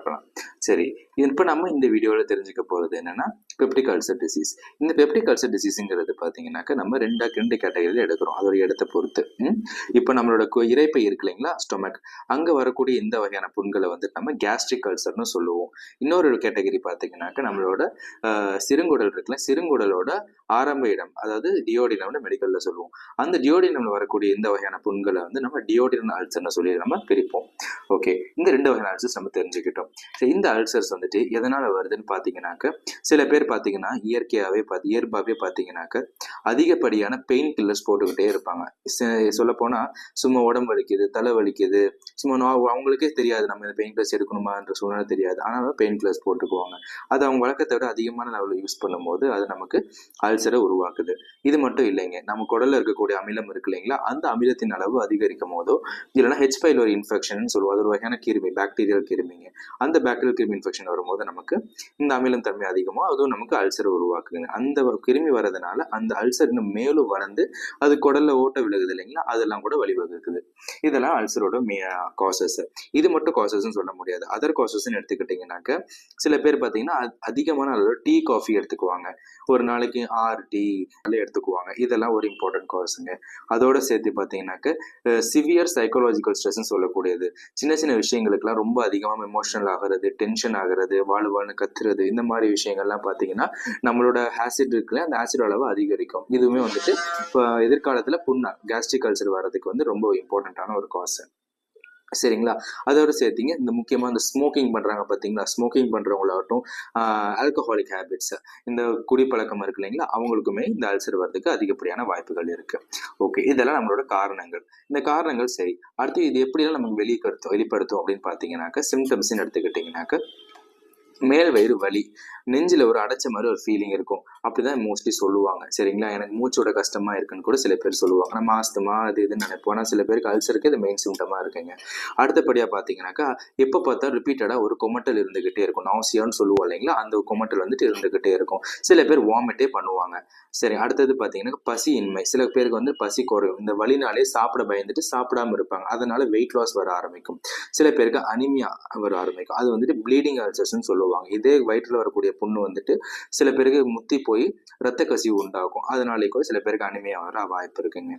பார்க்கலாம் சரி இப்போ நம்ம இந்த வீடியோவில் தெரிஞ்சுக்க போகிறது என்னன்னா பெப்டிக் அல்சர் டிசீஸ் இந்த பெப்டிக் அல்சர் டிசீஸுங்கிறது பார்த்தீங்கன்னாக்கா நம்ம ரெண்டா ரெண்டு கேட்டகரியில் எடுக்கிறோம். அதோட இடத்தை பொறுத்து. இப்போ நம்மளோட கு- இருக்கு இல்லைங்களா ஸ்டொமக் அங்கே வரக்கூடிய இந்த வகையான புண்களை வந்து நம்ம கேஸ்ட்ரிக் அல்சர்னு சொல்லுவோம். இன்னொரு கேட்டகரி பார்த்தீங்கன்னாக்கா நம்மளோட சிறுங்குடல் இருக்குல்ல சிறுங்குடலோட ஆரம்ப இடம் அதாவது டியோடினம்னு மெடிக்கலில் சொல்லுவோம். அந்த டியோடினம்ல வரக்கூடிய இந்த வகையான புண்களை வந்து நம்ம டியோடினல் அல்சர்னு சொல்லி நம்ம பிரிப்போம். ஓகே இந்த ரெண்டு வகையான அல்சர்ஸ் நம்ம தெரிஞ்சுக்கிட்டோம். சரி, இந்த அல்சர்ஸ் வந்துட்டு எதனால் வருதுன்னு பார்த்தீங்கன்னாக்க சில பேர் பார்த்தீங்கன்னா இயற்கையாகவே பார்த்து இயல்பாகவே பார்த்தீங்கன்னாக்க அதிகப்படியான பெயின் கில்லர்ஸ் போட்டுக்கிட்டே இருப்பாங்க. சொல்லப்போனால் சும்மா உடம்பு வலிக்குது தலை வலிக்குது. சும்மா நோ அவங்களுக்கே தெரியாது நம்ம இந்த பெயின் கில்லர்ஸ் எடுக்கணுமான்ற சூழ்நிலை தெரியாது. ஆனாலும் பெயின் கில்லர்ஸ் போட்டுக்குவாங்க. அது அவங்க வழக்கத்தை விட அதிகமான லெவலில் யூஸ் பண்ணும்போது அது நமக்கு அல்சரை உருவாக்குது. இது மட்டும் இல்லைங்க. நம்ம குடலில் இருக்கக்கூடிய அமிலம் இருக்கு இல்லைங்களா? அந்த அமிலத்தின் அளவு அதிகரிக்கும் போதோ இல்லைன்னா ஹெச் பைலோரி இன்ஃபெக்ஷன் சொல்லுவோம். அது ஒரு வகையான கிருமி பாக்டீரியல் கிருமிங்க. அந்த பாக்டீரியல் கிருமி இன்ஃபெக்ஷன் வரும்போது நமக்கு இந்த அமிலம் தன்மை அதிகமாக அதுவும் நமக்கு அல்சரை உருவாக்குங்க அந்த கிருமி வரதுனால அந்த அல்சர் இன்னும் மேலும் வளர்ந்து அது குடல்ல ஓட்ட விழுகுது இல்லைங்களா? அதெல்லாம் கூட வழிவகுக்குது. இதெல்லாம் அல்சரோட மே காசஸ் இது மட்டும் காசஸ்ன்னு சொல்ல முடியாது. அதர் காசஸ்ன்னு எடுத்துக்கிட்டிங்கனாக்க சில பேர் பார்த்தீங்கன்னா அதிகமான அளவு டீ காஃபி எடுத்துக்குவாங்க. ஒரு நாளைக்கு ஆறு டீ எடுத்துக்குவாங்க. இதெல்லாம் ஒரு இம்பார்ட்டன்ட் காசுங்க அதோட சேர்த்து பார்த்தீங்கன்னாக்க சிவியர் சைக்காலஜிக்கல் ஸ்ட்ரெஸ்ன்னு சொல்லக்கூடியது. சின்ன சின்ன விஷயங்களுக்குலாம் ரொம்ப அதிகமாக எமோஷனல் ஆகிறது டென்ஷன் ஆகிறது வாழ் வாழ்னு கத்துறது இந்த மாதிரி விஷயங்கள்லாம் பார்த்தீங்கன்னா நம்மளோட ஆசிட் இருக்குல்ல அந்த ஆசிட் அளவு அதிகரிக்கும். இதுவுமே வந்துட்டு இப்போ எதிர்காலத்தில் புண்ணா கேஸ்ட்ரிக் அல்சர் வர்றதுக்கு வந்து ரொம்ப இம்பார்ட்டண்ட்டான ஒரு காசு சரிங்களா? அதோட சேர்த்திங்க. இந்த முக்கியமாக இந்த ஸ்மோக்கிங் பண்ணுறாங்க பார்த்தீங்களா ஸ்மோக்கிங் பண்ணுறவங்களாகட்டும் ஆல்கஹாலிக் ஹேபிட்ஸ் இந்த குடிப்பழக்கம் இருக்கு இல்லைங்களா? அவங்களுக்குமே இந்த அல்சர் வர்றதுக்கு அதிகப்படியான வாய்ப்புகள் இருக்குது ஓகே இதெல்லாம் நம்மளோட காரணங்கள். இந்த காரணங்கள் சரி. அடுத்து இது எப்படிலாம் நமக்கு வெளிப்படுத்தும் வெளிப்படுத்தும் அப்படின்னு பார்த்தீங்கன்னாக்க சிம்டம்ஸ்ன்னு எடுத்துக்கிட்டிங்கனாக்க மேல் வயிறு வலி நெஞ்சில் ஒரு அடைச்ச மாதிரி ஒரு ஃபீலிங் இருக்கும். அப்படிதான் மோஸ்ட்லி சொல்லுவாங்க. சரிங்களா? எனக்கு மூச்சோட கஷ்டமா இருக்குன்னு கூட சில பேர் சொல்லுவாங்க. நம்ம ஆஸ்துமா அது இதுன்னு நினைப்போம். ஆனால் சில பேருக்கு அல்சருக்கு இது மெயின் சிம்டமா இருக்குங்க. அடுத்தபடியாக பார்த்தீங்கன்னாக்கா எப்போ பார்த்தா ரிப்பீட்டடாக ஒரு கொமட்டல் இருந்துகிட்டே இருக்கும். நாசியான்னு சொல்லுவோம் இல்லைங்களா? அந்த கொமட்டல் வந்துட்டு இருந்துகிட்டே இருக்கும். சில பேர் வாமிட்டே பண்ணுவாங்க. சரி அடுத்தது பார்த்தீங்கன்னா பசியின்மை. சில பேருக்கு வந்து பசி குறையும். இந்த வலினாலே சாப்பிட பயந்துட்டு சாப்பிடாம இருப்பாங்க. அதனால வெயிட் லாஸ் வர ஆரம்பிக்கும். சில பேருக்கு அனிமியா வர ஆரம்பிக்கும். அது வந்துட்டு ப்ளீடிங் அல்சர்ஸ்னு சொல்லுவாங்க. இதே வயிற்றில் வரக்கூடிய புண்ணு வந்துட்டு சில பேருக்கு முத்தி போய் ரத்த கசிவு உண்டாகும். அதனாலே கூட சில பேருக்கு அனிமையாக வர வாய்ப்பு இருக்குங்க.